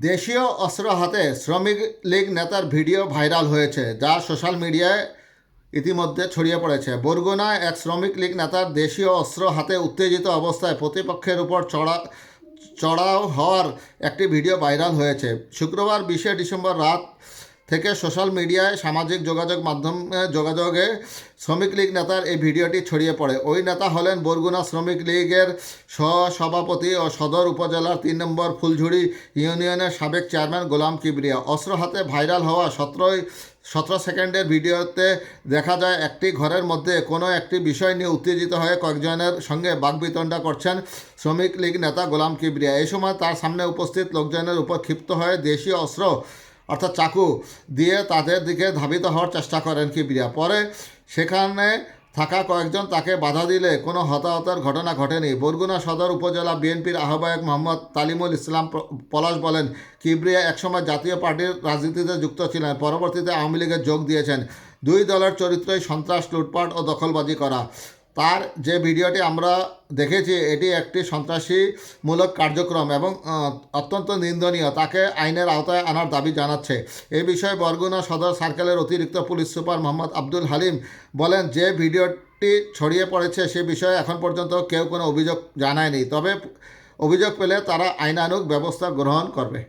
দেশীয় অস্ত্র হাতে শ্রমিক লীগ নেতার ভিডিও ভাইরাল হয়েছে, যা সোশ্যাল মিডিয়ায় ইতিমধ্যে ছড়িয়ে পড়েছে। বরগুনায় এক শ্রমিক লীগ নেতার দেশীয় অস্ত্র হাতে উত্তেজিত অবস্থায় প্রতিপক্ষের উপর চড়া, চড়াও হওয়ার একটি ভিডিও ভাইরাল হয়েছে। শুক্রবার বিশে ডিসেম্বর রাত থেকে সোশ্যাল মিডিয়ায় সামাজিক যোগাযোগ মাধ্যমে যোগাযোগে শ্রমিক লীগ নেতার এই ভিডিওটি ছড়িয়ে পড়ে। ওই নেতা হলেন বরগুনা শ্রমিক লীগের সহসভাপতি ও সদর উপজেলার তিন নম্বর ফুলঝুড়ি ইউনিয়নের সাবেক চেয়ারম্যান গোলাম কিবরিয়া। অস্ত্র হাতে ভাইরাল হওয়া সতেরোই, সতেরো সেকেন্ডের ভিডিওতে দেখা যায়, একটি ঘরের মধ্যে কোনো একটি বিষয় নিয়ে উত্তেজিত হয়ে কয়েকজনের সঙ্গে বাকবিতণ্ডা করছেন শ্রমিক লীগ নেতা গোলাম কিবরিয়া। এই সময় তার সামনে উপস্থিত লোকজনের উপর ক্ষিপ্ত হয়ে দেশীয় অস্ত্র অর্থাৎ চাকু দিয়ে তাদের দিকে ধাবিত হওয়ার চেষ্টা করেন কিবরিয়া। পরে সেখানে থাকা কয়েকজন তাকে বাধা দিলে কোনো হতাহতের ঘটনা ঘটেনি। বরগুনা সদর উপজেলা বিএনপির আহ্বায়ক মোহাম্মদ তালিমুল ইসলাম পলাশ বলেন, কিবরিয়া একসময় জাতীয় পার্টির রাজনীতিতে যুক্ত ছিলেন, পরবর্তীতে আওয়ামী লীগে যোগ দিয়েছেন। দুই দলের চরিত্রই সন্ত্রাস, লুটপাট ও দখলবাজি করা। তার যে ভিডিওটি আমরা দেখেছি, এটি একটি সন্ত্রাসীমূলক কার্যক্রম এবং অত্যন্ত নিন্দনীয়। তাকে আইনের আওতায় আনার দাবি জানাচ্ছে। এ বিষয়ে বরগুনা সদর সার্কেলের অতিরিক্ত পুলিশ সুপার মোহাম্মদ আব্দুল হালিম বলেন, যে ভিডিওটি ছড়িয়ে পড়েছে, সে বিষয়ে এখন পর্যন্ত কেউ কোনো অভিযোগ জানায়নি। তবে অভিযোগ পেলে তারা আইনানুগ ব্যবস্থা গ্রহণ করবে।